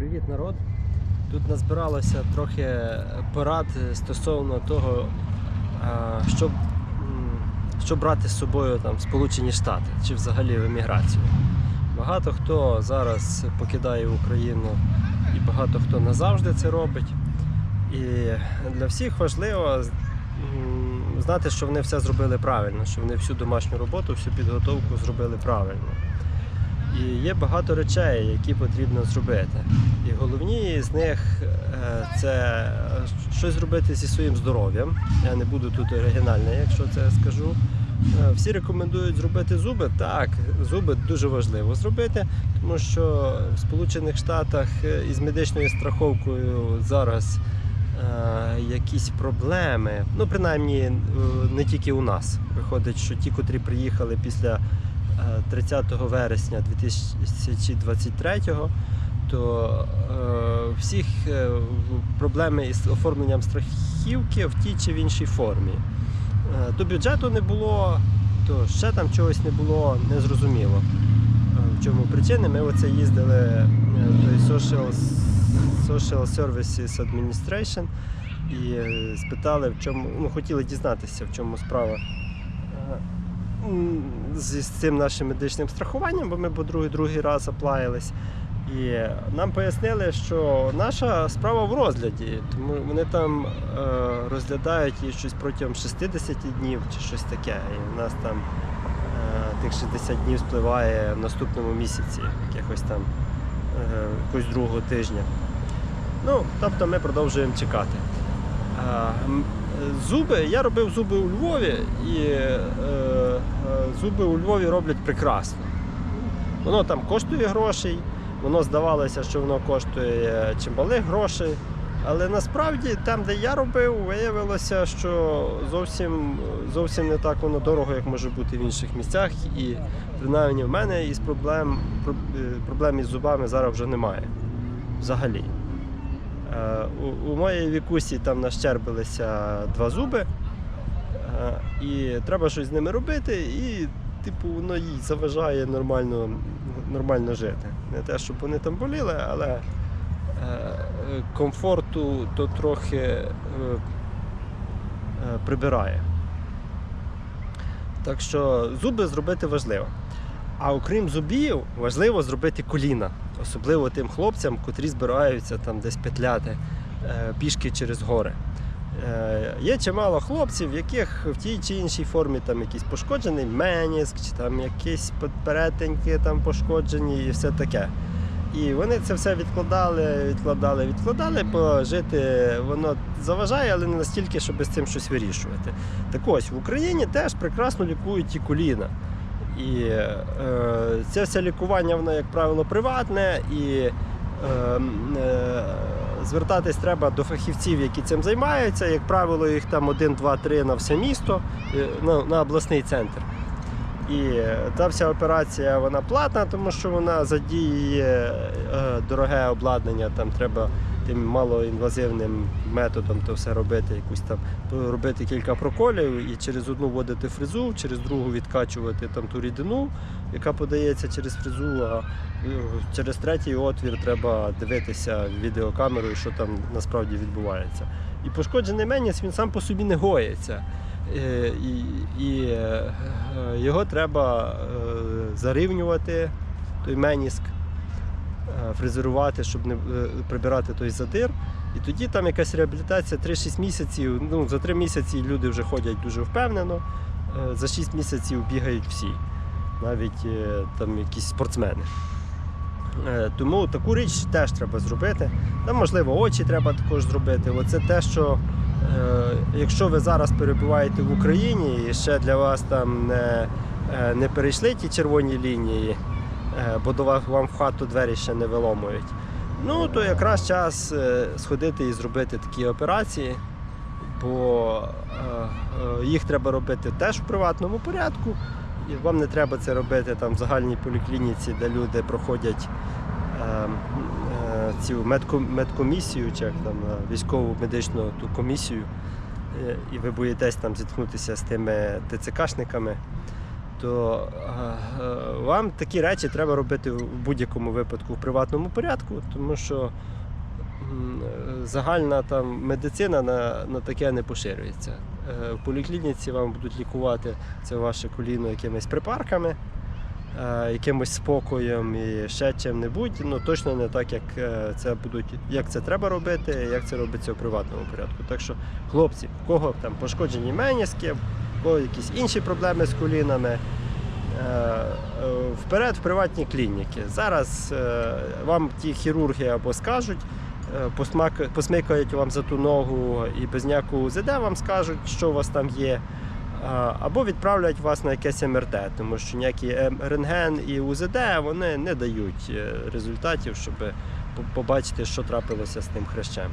Привіт, народ! Тут назбиралося трохи порад стосовно того, що, що брати з собою там, в Сполучені Штати чи взагалі в еміграцію. Багато хто зараз покидає Україну і багато хто назавжди це робить. І для всіх важливо знати, що вони все зробили правильно, що вони всю домашню роботу, всю підготовку зробили правильно. І є багато речей, які потрібно зробити. І головні з них е, це е, щось зробити зі своїм здоров'ям. Я не буду тут оригінальний, якщо це скажу. Е, Всі рекомендують зробити зуби. Так, зуби дуже важливо зробити, тому що в Сполучених Штатах із медичною страховкою зараз якісь проблеми. Ну, принаймні, не тільки у нас. Виходить, що ті, котрі приїхали після 30 вересня 2023 то е, всіх е, проблеми із оформленням страхівки в тій чи в іншій формі. Е, то бюджету не було, то ще там чогось не було, незрозуміло. Е, в чому причини. Ми оце їздили е, в той Social, Social Services Administration і е, спитали, в чому, ну, хотіли дізнатися, в чому справа. Е, з цим нашим медичним страхуванням, бо ми по другий, другий раз оплаїлись. І нам пояснили, що наша справа в розгляді, тому вони там е, розглядають її щось протягом 60 днів чи щось таке. І в нас там е, тих 60 днів спливає в наступному місяці, якихось там е, якогось другого тижня. Ну, тобто ми продовжуємо чекати. Е, Зуби, я робив зуби у Львові, і е, е, зуби у Львові роблять прекрасно. Воно там коштує грошей, воно здавалося, що воно коштує чималих грошей. Але насправді там, де я робив, виявилося, що зовсім, зовсім не так воно дорого, як може бути в інших місцях. І принаймні в мене із проблем, про- е, проблем із зубами зараз вже немає. Взагалі. Е, У, у моєї вікусі там нащербилися два зуби, е, і треба щось з ними робити, і типу воно їй заважає нормально, нормально жити. Не те, щоб вони там боліли, але е, комфорту то трохи е, е, прибирає. Так що зуби зробити важливо. А окрім зубів, важливо зробити коліна, особливо тим хлопцям, котрі збираються там десь петляти пішки через гори. Е, є чимало хлопців, в яких в тій чи іншій формі там якийсь пошкоджений меніск, чи там якісь перетинки там пошкоджені і все таке. І вони це все відкладали, відкладали, відкладали, бо жити воно заважає, але не настільки, щоб з цим щось вирішувати. Так ось в Україні теж прекрасно лікують і коліна. І е, це все лікування, воно, як правило, приватне, і е, е, звертатись треба до фахівців, які цим займаються. Як правило, їх там один, два, три на все місто, е, на, на обласний центр. І е, та вся операція вона платна, тому що вона задіє е, дороге обладнання, там треба тим малоінвазивним методом то все робити, якусь там робити кілька проколів і через одну вводити фрезу, через другу відкачувати там ту рідину, яка подається через фрезу, а е, через третій отвір треба дивитися відеокамерою, що там насправді відбувається. І пошкоджений меніс він сам по собі не гоїться. Е, І, і е, його треба зарівнювати, той меніск, фрезерувати, щоб не е, прибирати той задир. І тоді там якась реабілітація 3-6 місяців. Ну, за 3 місяці люди вже ходять дуже впевнено, е, за 6 місяців бігають всі, навіть е, там якісь спортсмени. Е, Тому таку річ теж треба зробити. Там, можливо, очі треба також зробити. Оце те, що е, якщо ви зараз перебуваєте в Україні і ще для вас там не, е, не перейшли ті червоні лінії, е, бо до вас вам в хату двері ще не виломують. Ну, то якраз час е, сходити і зробити такі операції, бо е, е, їх треба робити теж в приватному порядку. І вам не треба це робити там в загальній поліклініці, де люди проходять е, е, цю медкомісію, чи там е, військову медичну ту комісію, е, і ви боїтесь там зіткнутися з тими ТЦКшниками. То е, вам такі речі треба робити в будь-якому випадку в приватному порядку, тому що загальна там медицина на, на таке не поширюється. Е, В поліклініці вам будуть лікувати це ваше коліно якимись припарками, якимось спокоєм і ще чим-небудь. Ну точно не так, як це будуть, як це треба робити, як це робиться в приватному порядку. Так що, хлопці, в кого там пошкоджені меніски, кого якісь інші проблеми з колінами. е, е, Вперед в приватні клініки. Зараз е, вам ті хірурги або скажуть, посмикають вам за ту ногу і без ніякого УЗД вам скажуть, що у вас там є. Або відправлять вас на якесь МРТ, тому що ніякі рентген і УЗД вони не дають результатів, щоб побачити, що трапилося з тим хрещем.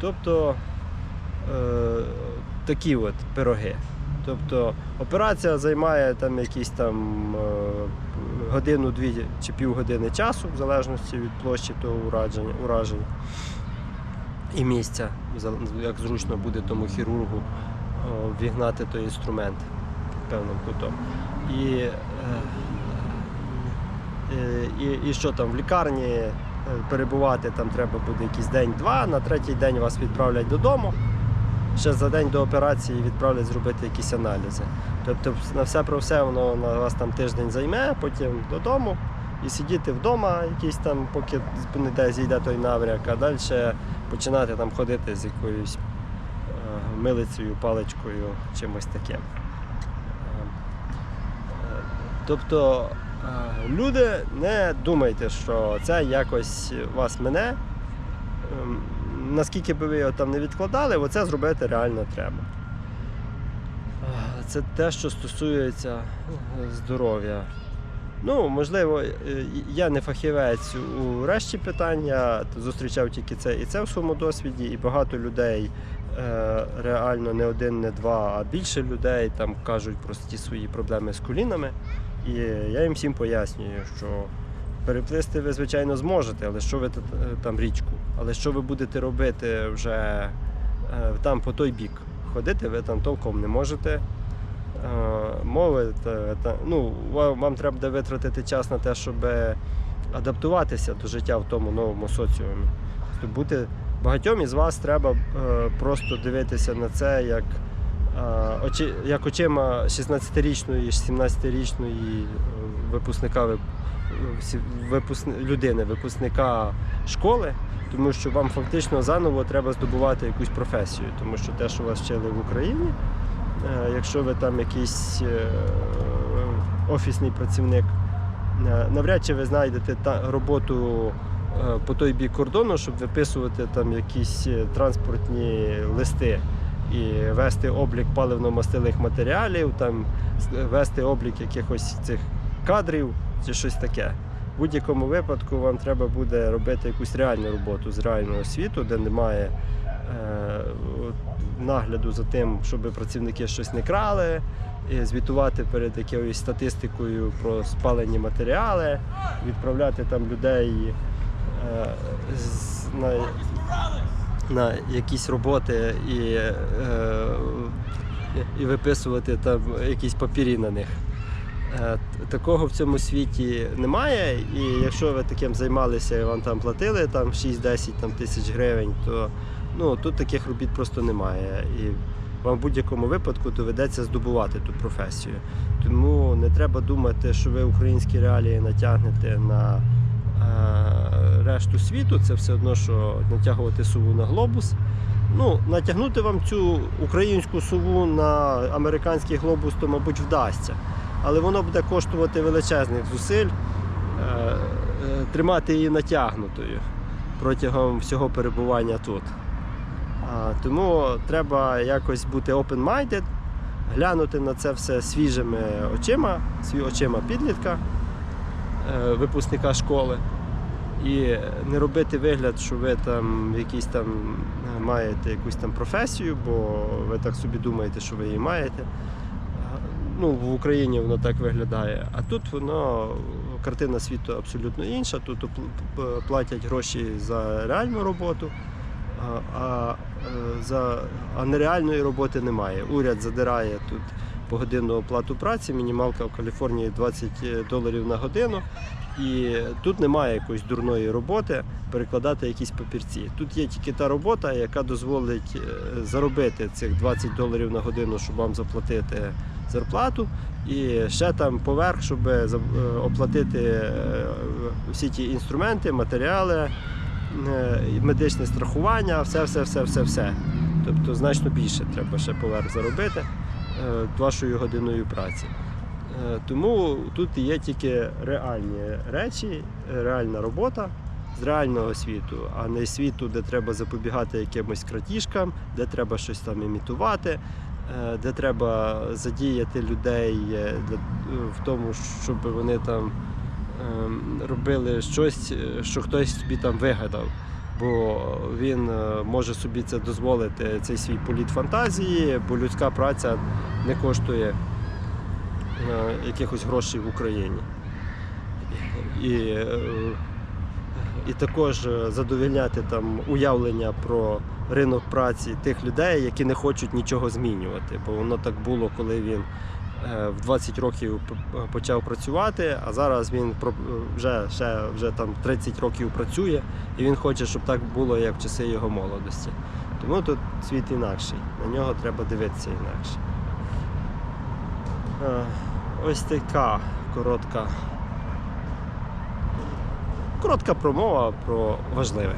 Тобто такі от пироги. Тобто операція займає там якісь там е, годину-дві чи півгодини часу, в залежності від площі того ураження, ураження і місця, як зручно буде тому хірургу е, вігнати той інструмент певним кутом. І, е, і, і що там в лікарні перебувати там треба буде якийсь день-два, на третій день вас відправлять додому. Ще за день до операції відправлять зробити якісь аналізи. Тобто на все про все воно на вас там тиждень займе, потім додому і сидіти вдома, якийсь там, поки не де зійде той навряк, а далі починати там ходити з якоюсь е, милицею, паличкою, чимось таким. Е, Тобто е, люди, не думайте, що це якось вас мене. Наскільки би ви його там не відкладали, оце зробити реально треба. Це те, що стосується е, здоров'я. Ну, можливо, е, я не фахівець у решті питання, зустрічав тільки це і це в своєму досвіді, і багато людей е, реально не один, не два, а більше людей там кажуть про ті свої проблеми з колінами. І я їм всім пояснюю, що переплисти ви, звичайно, зможете, але що ви е, там річку? Але що ви будете робити вже е, там по той бік? Ходити ви там толком не можете. Е, Мови, та, та, ну, вам, треба витратити час на те, щоб адаптуватися до життя в тому новому соціумі. Тобто бути багатьом із вас треба просто дивитися на це як, як очима 16-річної, 17-річної е, випускника людини, випускника школи, тому що вам фактично заново треба здобувати якусь професію, тому що те, що вас вчили в Україні, е, якщо ви там якийсь е, офісний працівник, е, навряд чи ви знайдете роботу по той бік кордону, щоб виписувати там якісь транспортні листи і вести облік паливно-мастильних матеріалів, там вести облік якихось цих кадрів чи щось таке. В будь-якому випадку вам треба буде робити якусь реальну роботу з реального світу, де немає е, нагляду за тим, щоб працівники щось не крали, і звітувати перед якоюсь статистикою про спалені матеріали, відправляти там людей е, з, на, на якісь роботи і, е, і виписувати там якісь папірі на них. Е, Такого в цьому світі немає, і якщо ви таким займалися і вам там платили там 6-10 там, тисяч гривень, то ну, тут таких робіт просто немає. І вам в будь-якому випадку доведеться здобувати ту професію. Тому не треба думати, що ви українські реалії натягнете на е, решту світу. Це все одно, що натягувати суву на глобус. Ну, натягнути вам цю українську суву на американський глобус, то, мабуть, вдасться але воно буде коштувати величезних зусиль е, е, тримати її натягнутою протягом всього перебування тут. Тому треба якось бути open-minded, глянути на це все свіжими очима, свій очима підлітка, е, випускника школи. І не робити вигляд, що ви там якісь там маєте якусь там професію, бо ви так собі думаєте, що ви її маєте ну, в Україні воно так виглядає. А тут воно картина світу абсолютно інша. Тут платять гроші за реальну роботу, а, е, за, а нереальної роботи немає. Уряд задирає тут погодинну оплату праці. Мінімалка в Каліфорнії 20 доларів на годину. І тут немає якоїсь дурної роботи перекладати якісь папірці. Тут є тільки та робота, яка дозволить е, заробити цих 20 доларів на годину, щоб вам заплатити зарплату. І ще там поверх, щоб е, оплатити е, всі ті інструменти, матеріали, е, медичне страхування, все, все, все, все, все. Тобто значно більше треба ще поверх заробити е, вашою годиною праці. Е, Тому тут є тільки реальні речі, реальна робота з реального світу, а не світу, де треба запобігати якимось крадіжкам, де треба щось там імітувати, е, де треба задіяти людей е, для, в тому, щоб вони там ем, робили щось, е, що хтось собі там вигадав. Бо він е, може собі це дозволити, цей свій політ фантазії, бо людська праця не коштує е, якихось грошей в Україні. І, е, і також е, задовільняти там уявлення про ринок праці тих людей, які не хочуть нічого змінювати. Бо воно так було, коли він е, в 20 років почав працювати, а зараз він вже, ще, вже там 30 років працює, і він хоче, щоб так було, як в часи його молодості. Тому тут світ інакший, на нього треба дивитися інакше. Е, Ось така коротка, коротка промова про важливе.